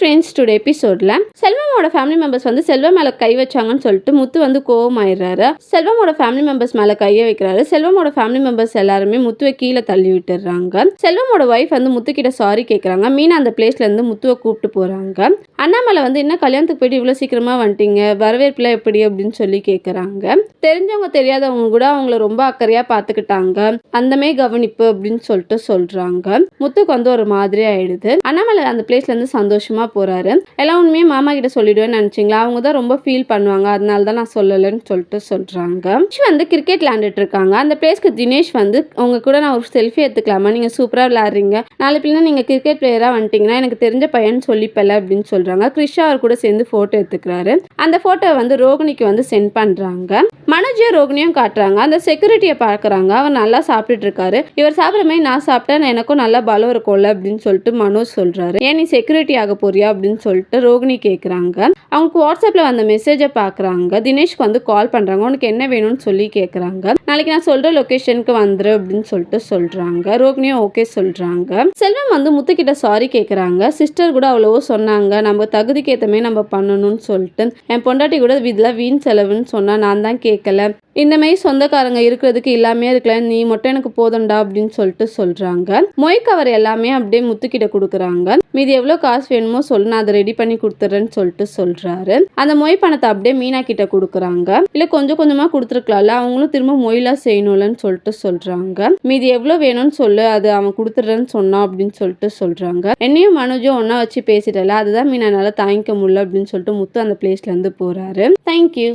Friends today எபிசோட்ல செல்வமோட family members வந்து செல்வம் மேல கை வச்சாங்கன்னு சொல்லிட்டு முத்து வந்து கோவம் ஆயிடுறாரு செல்வமோட ஃபேமிலி மெம்பர்ஸ் மேல கையை வைக்கிறாரு. செல்வமோட ஃபேமிலி மெம்பர்ஸ் எல்லாருமே முத்துவை கீழே தள்ளி விட்டுறாங்க. செல்வமோட ஒய்ஃப் வந்து முத்து கிட்ட சாரி கேட்குறாங்க மீனா அந்த பிளேஸ்ல இருந்து முத்துவை கூப்பிட்டு போறாங்க. அண்ணாமலை வந்து என்ன கல்யாணத்துக்கு போயிட்டு இவ்வளவு சீக்கிரமா வந்துட்டீங்க? வரவேற்புல எப்படி? அப்படின்னு சொல்லி கேட்குறாங்க தெரிஞ்சவங்க தெரியாதவங்க கூட அவங்கள ரொம்ப அக்கறையா பாத்துக்கிட்டாங்க. அந்தமே கவனிப்பு அப்படின்னு சொல்லிட்டு சொல்றாங்க. முத்துக்கு வந்து ஒரு மாதிரி ஆயிடுது. அண்ணாமலை அந்த பிளேஸ்ல இருந்து போகிறாரு போறாரு உண்மையும் மாமா கிட்ட சொல்லிடுவேன்னு நினைச்சீங்களா? அவங்க தான் ரொம்ப ஃபீல் பண்ணுவாங்க. அதனால தான் நான் சொல்லலைன்னு சொல்லிட்டு சொல்றாங்க. வந்து கிரிக்கெட் விளையாண்டுட்டு இருக்காங்க. அந்த பிளேஸ்க்கு தினேஷ் வந்து உங்க கூட நான் ஒரு செல்ஃபி எடுத்துக்கலாமா? நீங்க சூப்பரா விளையாடுறீங்க. நாலு பிள்ளை நீங்க கிரிக்கெட் பிளேயரா வந்துட்டீங்கன்னா எனக்கு தெரிஞ்ச பையன் சொல்லிப்பல அப்படின்னு சொல்றாங்க. கிருஷா அவர் கூட சேர்ந்து போட்டோ எடுத்துக்கிறாரு. அந்த ஃபோட்டோ வந்து ரோகிணிக்கு வந்து சென்ட் பண்றாங்க. மனோஜியும் ரோகிணியும் காட்டுறாங்க. அந்த செக்யூரிட்டியை பார்க்குறாங்க அவர் நல்லா சாப்பிட்டுட்டு இருக்காரு. இவர் சாப்பிட்ற மாதிரி நான் சாப்பிட்டா எனக்கும் நல்லா பலம் இருக்கும்ல அப்படின்னு சொல்லிட்டு மனோஜ் சொல்றாரு. ஏன் நீ செக்யூரிட்டி ஆக போறியா? அப்படின்னு சொல்லிட்டு ரோகிணி கேட்குறாங்க அவங்களுக்கு வாட்ஸ்அப்பில் வந்த மெசேஜை பார்க்குறாங்க தினேஷ்க்கு வந்து கால் பண்ணுறாங்க உனக்கு என்ன வேணும்னு சொல்லி கேட்குறாங்க நாளைக்கு நான் சொல்கிற லொக்கேஷனுக்கு வந்துரு அப்படின்னு சொல்லிட்டு சொல்கிறாங்க ரோகிணியும் ஓகே சொல்கிறாங்க செல்வம் வந்து முத்துக்கிட்ட சாரி கேட்குறாங்க சிஸ்டர் கூட அவ்வளவோ சொன்னாங்க. நம்ம தகுதிக்கு ஏற்ற மாதிரி நம்ம பண்ணணும்னு சொல்லிட்டு என் பொண்டாட்டி கூட இதெல்லாம் வீண் செலவுன்னு சொன்னால் நான் தான் கேட்கல இந்த மாதிரி சொந்தக்காரங்க இருக்கிறதுக்கு எல்லாமே இருக்கல நீ மட்டும் எனக்கு போதும்டா அப்படின்னு சொல்லிட்டு சொல்றாங்க. மொய் கவர் எல்லாமே அப்படியே முத்துக்கிட்ட கொடுக்குறாங்க. மீதி எவ்வளோ காசு வேணுமோ சொல்லு நான் அதை ரெடி பண்ணி கொடுத்துறேன்னு சொல்லிட்டு சொல்றாரு. அந்த மொய் பணத்தை அப்படியே மீனா கிட்ட கொடுக்குறாங்க. இல்ல கொஞ்சம் கொஞ்சமா கொடுத்துருக்கலாம்ல அவங்களும் திரும்ப மொயிலாக செய்யணும்லன்னு சொல்லிட்டு சொல்றாங்க. மீதி எவ்வளோ வேணும்னு சொல்லு அது அவன் கொடுத்துட்றேன்னு சொன்னான் அப்படின்னு சொல்லிட்டு சொல்றாங்க. என்னையும் மனோஜும் ஒன்னா வச்சு பேசிட்டல அதுதான் மீனா என்னால் தாங்கிக்க முடியல அப்படின்னு சொல்லிட்டு முத்து அந்த பிளேஸ்ல இருந்து போறாரு. தேங்க்யூ